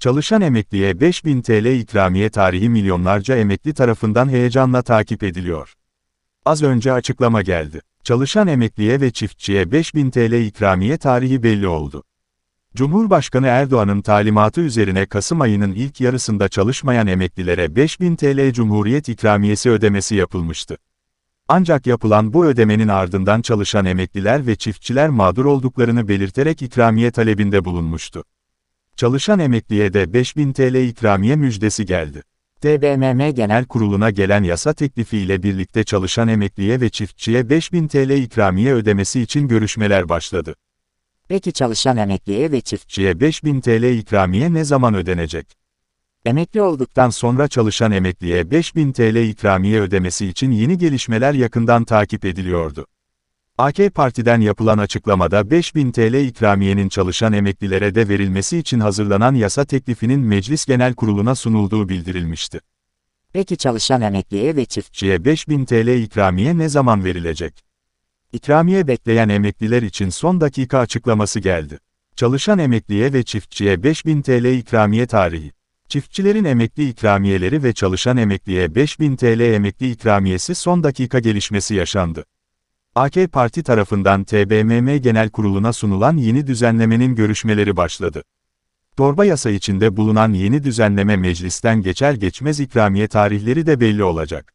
Çalışan emekliye 5000 TL ikramiye tarihi milyonlarca emekli tarafından heyecanla takip ediliyor. Az önce açıklama geldi. Çalışan emekliye ve çiftçiye 5000 TL ikramiye tarihi belli oldu. Cumhurbaşkanı Erdoğan'ın talimatı üzerine Kasım ayının ilk yarısında çalışmayan emeklilere 5000 TL Cumhuriyet ikramiyesi ödemesi yapılmıştı. Ancak yapılan bu ödemenin ardından çalışan emekliler ve çiftçiler mağdur olduklarını belirterek ikramiye talebinde bulunmuştu. Çalışan emekliye de 5000 TL ikramiye müjdesi geldi. TBMM Genel Kurulu'na gelen yasa teklifiyle birlikte çalışan emekliye ve çiftçiye 5000 TL ikramiye ödemesi için görüşmeler başladı. Peki çalışan emekliye ve çift Çiftçiye 5000 TL ikramiye ne zaman ödenecek? emekli Olduktan sonra çalışan emekliye 5000 TL ikramiye ödemesi için yeni gelişmeler yakından takip ediliyordu. AK Parti'den yapılan açıklamada 5000 TL ikramiyenin çalışan emeklilere de verilmesi için hazırlanan yasa teklifinin Meclis Genel Kurulu'na sunulduğu bildirilmişti. peki çalışan emekliye ve çift Çiftçiye 5000 TL ikramiye ne zaman verilecek? İkramiye bekleyen emekliler için son dakika açıklaması geldi. Çalışan emekliye ve çiftçiye 5000 TL ikramiye tarihi. Çiftçilerin emekli ikramiyeleri ve çalışan emekliye 5000 TL emekli ikramiyesi son dakika gelişmesi yaşandı. AK Parti tarafından TBMM Genel Kurulu'na sunulan yeni düzenlemenin görüşmeleri başladı. Torba yasa içinde bulunan yeni düzenleme meclisten geçer geçmez ikramiye tarihleri de belli olacak.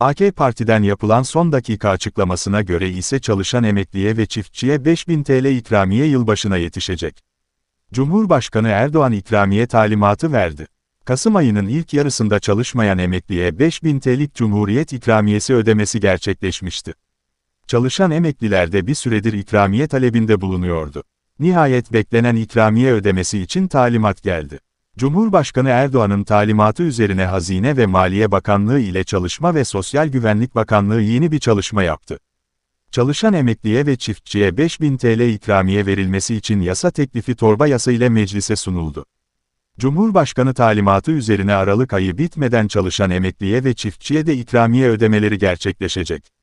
AK Parti'den yapılan son dakika açıklamasına göre ise çalışan emekliye ve çiftçiye 5000 TL ikramiye yılbaşına yetişecek. Cumhurbaşkanı Erdoğan ikramiye talimatı verdi. Kasım ayının ilk yarısında çalışmayan emekliye 5000 TL'lik Cumhuriyet ikramiyesi ödemesi gerçekleşmişti. Çalışan emekliler de bir süredir ikramiye talebinde bulunuyordu. Nihayet beklenen ikramiye ödemesi için talimat geldi. Cumhurbaşkanı Erdoğan'ın talimatı üzerine Hazine ve Maliye Bakanlığı ile Çalışma ve Sosyal Güvenlik Bakanlığı yeni bir çalışma yaptı. Çalışan emekliye ve çiftçiye 5000 TL ikramiye verilmesi için yasa teklifi torba yasa ile meclise sunuldu. Cumhurbaşkanı talimatı üzerine Aralık ayı bitmeden çalışan emekliye ve çiftçiye de ikramiye ödemeleri gerçekleşecek.